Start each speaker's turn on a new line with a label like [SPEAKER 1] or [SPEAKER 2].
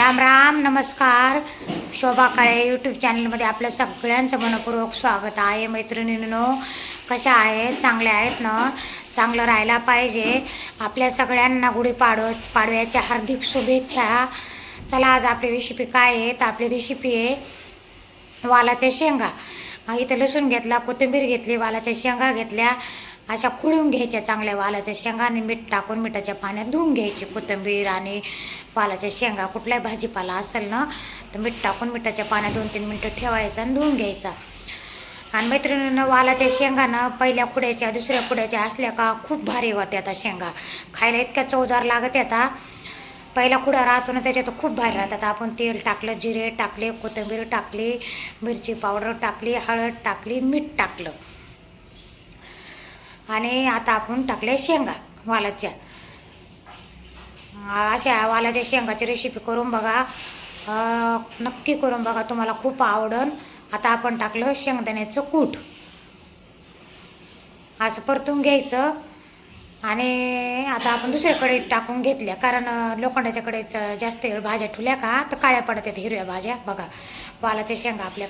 [SPEAKER 1] राम राम नमस्कार. शोभा काळे यूट्यूब चॅनलमध्ये आपल्या सगळ्यांचं मनपूर्वक स्वागत आहे. मैत्रिणींनो कशा आहेत? चांगल्या आहेत ना? चांगलं राहायला पाहिजे. आपल्या सगळ्यांना गुढी पाडव पाडव्याच्या हार्दिक शुभेच्छा. चला आज आपली रेसिपी काय आहे? तर आपली रेसिपी आहे वालाच्या शेंगा. हा इथं लसूण घेतला कोथिंबीर घेतली वालाच्या शेंगा घेतल्या. अशा खुळून घ्यायच्या चांगल्या वालाच्या शेंगा आणि मीठ टाकून मिठाच्या पाण्यात धुवून घ्यायची कोथिंबीर आणि वालाच्या शेंगा. कुठलाही भाजीपाला असेल ना तर मीठ टाकून मिठाच्या पाण्यात दोन तीन मिनटं ठेवायचं आणि धुवून घ्यायचा. आणि मैत्रिणीनं वालाच्या शेंगानं पहिल्या खुड्याच्या दुसऱ्या खुड्याच्या असल्या का खूप भारी होत्या आता शेंगा. खायला इतक्या चवदार लागत येतात पहिला खुडा राहतो ना त्याच्यात खूप भारी राहतात. आपण तेल टाकलं जिरे टाकले कोथिंबीर टाकली मिरची पावडर टाकली हळद टाकली मीठ टाकलं. आणि आता आपण टाकले शेंगा वालाच्या. अशा वालाच्या शेंगाची रेसिपी करून बघा. नक्की करून बघा तुम्हाला खूप आवडन. आता आपण टाकलं शेंगदाण्याचं कूट. असं परतून घ्यायचं. आणि आता आपण दुसऱ्याकडे टाकून घेतल्या. कारण लोखंडाच्याकडे जास्त भाज्या ठुल्या का तर काळ्या पडतात हिरव्या भाज्या. बघा वालाच्या शेंगा आपल्या